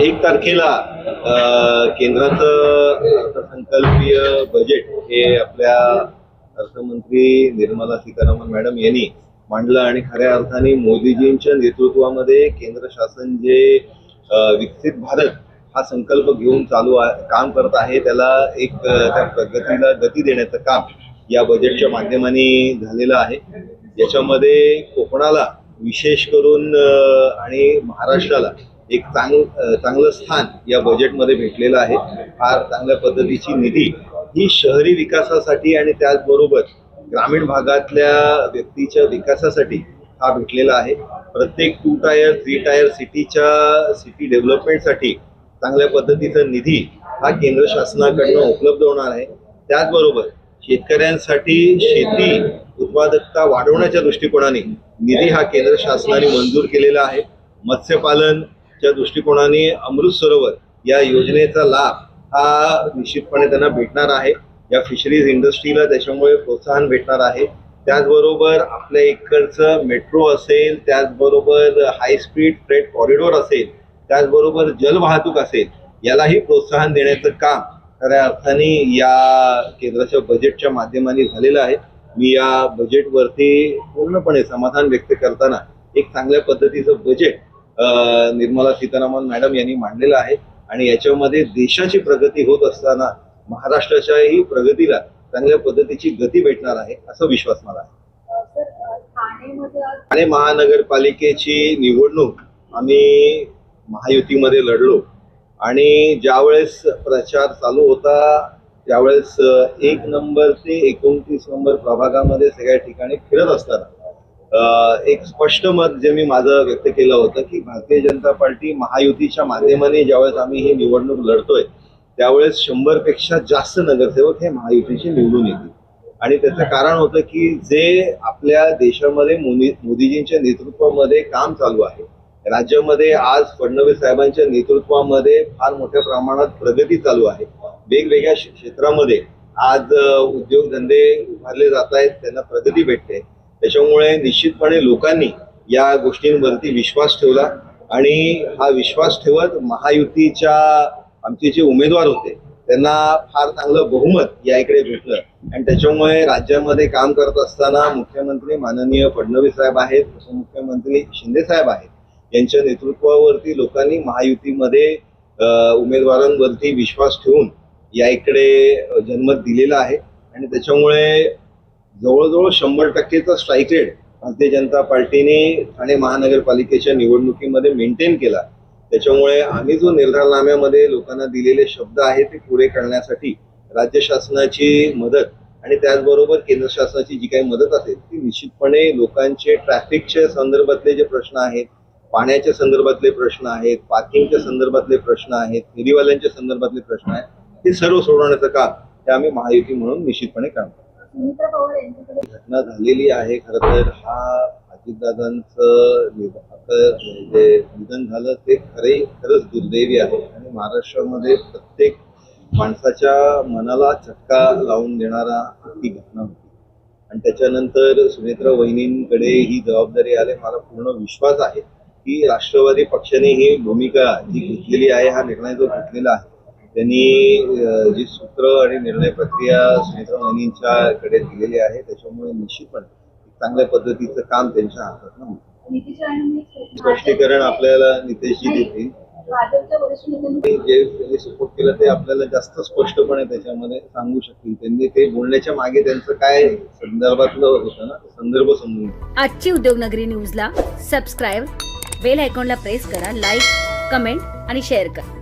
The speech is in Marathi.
एक तारखेला केंद्राचं अर्थसंकल्पीय बजेट हे आपल्या अर्थमंत्री निर्मला सीतारामन मॅडम यांनी मांडलं आणि खऱ्या अर्थाने मोदीजींच्या नेतृत्वामध्ये केंद्र शासन जे विकसित भारत हा संकल्प घेऊन चालू आहे काम करत आहे त्याला एक त्या प्रगतीला गती देण्याचं काम या बजेटच्या माध्यमाने झालेलं आहे. याच्यामध्ये कोकणाला विशेष करून आणि महाराष्ट्राला एक चांग चांगलं स्थान या बजेटमध्ये भेटलेलं आहे. फार चांगल्या पद्धतीची निधी ही शहरी विकासासाठी आणि त्याचबरोबर ग्रामीण भागातल्या व्यक्तीच्या विकासासाठी हा भेटलेला आहे. प्रत्येक टू टायर थ्री टायर सिटीच्या सिटी डेव्हलपमेंटसाठी चांगल्या पद्धतीचा निधी हा केंद्र शासनाकडनं उपलब्ध होणार आहे. त्याचबरोबर शेतकऱ्यांसाठी शेती उत्पादकता वाढवण्याच्या दृष्टिकोनाने निधी हा केंद्र शासनाने मंजूर केलेला आहे. मत्स्यपालन मत्स्यपालनच्या दृष्टिकोनाने अमृत सरोवर या योजनेचा लाभ हा निश्चितपणे त्यांना भेटणार आहे. या फिशरीज इंडस्ट्रीला त्याच्यामुळे प्रोत्साहन भेटणार आहे. त्याचबरोबर आपल्या इकडचं मेट्रो असेल त्याचबरोबर हाय स्पीड फ्रेट कॉरिडॉर असेल त्याचबरोबर जलवाहतूक असेल यालाही प्रोत्साहन देण्याचं काम खऱ्या अर्थाने या केंद्राच्या बजेटच्या माध्यमाने झालेलं आहे. मी या बजेटवरती पूर्णपणे समाधान व्यक्त करताना एक चांगल्या पद्धतीचं बजेट निर्मला सीतारामन मॅडम यांनी मांडलेलं आहे. आणि याच्यामध्ये देशाची प्रगती होत असताना महाराष्ट्राच्याही प्रगतीला चांगल्या पद्धतीची गती भेटणार आहे असा विश्वास मला आहे. ठाणे महानगरपालिकेची निवडणूक आम्ही महायुतीमध्ये लढलो. आणि ज्यावेळेस प्रचार चालू होता त्यावेळेस एक नंबर ते एकोणतीस नंबर प्रभागामध्ये सगळ्या ठिकाणी फिरत असताना एक स्पष्ट मत जे मी माझं व्यक्त केलं होतं की भारतीय जनता पार्टी महायुतीच्या माध्यमाने ज्यावेळेस आम्ही ही निवडणूक लढतोय त्यावेळेस शंभरपेक्षा जास्त नगरसेवक हे महायुतीचे निवडून येतील. आणि त्याचं कारण होतं की जे आपल्या देशामध्ये मोदीजींच्या नेतृत्वामध्ये काम चालू आहे राज्यामध्ये आज फडणवीस साहेबांच्या नेतृत्वामध्ये फार मोठ्या प्रमाणात प्रगती चालू आहे. वेगवेगळ्या क्षेत्रामध्ये आज उद्योगधंदे उभारले जात आहेत त्यांना प्रगती भेटते. त्याच्यामुळे निश्चितपणे लोकांनी या गोष्टींवरती विश्वास ठेवला आणि हा विश्वास ठेवत महायुतीच्या आमचे जे उमेदवार होते त्यांना फार चांगलं बहुमत या इकडे भेटलं. आणि त्याच्यामुळे राज्यामध्ये काम करत असताना मुख्यमंत्री माननीय फडणवीस साहेब आहेत उपमुख्यमंत्री शिंदे साहेब आहेत. यांच्या नेतृत्वावरती लोकांनी महायुतीमध्ये उमेदवारांवरती विश्वास ठेवून या इकडे जन्मत जनमत दिलेलं आहे. आणि त्याच्यामुळे जवळजवळ शंभर टक्केचा स्ट्राईक रेट भारतीय जनता पार्टीने ठाणे महानगरपालिकेच्या निवडणुकीमध्ये मेंटेन केला. त्याच्यामुळे आम्ही जो निर्धारनाम्यामध्ये लोकांना दिलेले शब्द आहेत ते पुरे करण्यासाठी राज्य शासनाची मदत आणि त्याचबरोबर केंद्र शासनाची जी काही मदत असेल ती निश्चितपणे लोकांचे ट्रॅफिकच्या संदर्भातले जे प्रश्न आहेत पाण्याच्या संदर्भातले प्रश्न आहेत पार्किंगच्या संदर्भातले प्रश्न आहेत फेरीवाल्यांच्या संदर्भातले प्रश्न आहेत हे सर्व सोडवण्याचं काम हे आम्ही महायुती म्हणून निश्चितपणे करणार घटना झालेली आहे खर तर. हा अजितदादांचं जे निधन झालं ते खरे खरंच दुर्दैवी आहे. आणि महाराष्ट्रामध्ये प्रत्येक माणसाच्या मनाला चटका लावून देणारा ती घटना होती. आणि त्याच्यानंतर सुनेत्रा वहिनींकडे ही जबाबदारी आले. मला पूर्ण विश्वास आहे की राष्ट्रवादी पक्षाने ही भूमिका जी घेतलेली आहे हा निर्णय जो घेतलेला आहे त्यांनी जी सूत्र आणि निर्णय प्रक्रिया सुनेत्रा वहिनींच्याकडे दिलेली आहे त्याच्यामुळे निश्चितपणे एक चांगल्या पद्धतीचं काम त्यांच्या हातात राणेंनी स्पष्टीकरण आपल्याला नितेशजी देतील. जे त्यांनी सपोर्ट केलं ते आपल्याला जास्त स्पष्टपणे त्याच्यामध्ये सांगू शकतील. त्यांनी ते बोलण्याच्या मागे त्यांचं काय संदर्भातलं होतं ना ते संदर्भ समजून. आजची उद्योगनगरी न्यूजला सबस्क्राईब बेल आयकॉनला प्रेस करा लाईक कमेंट आणि शेअर करा.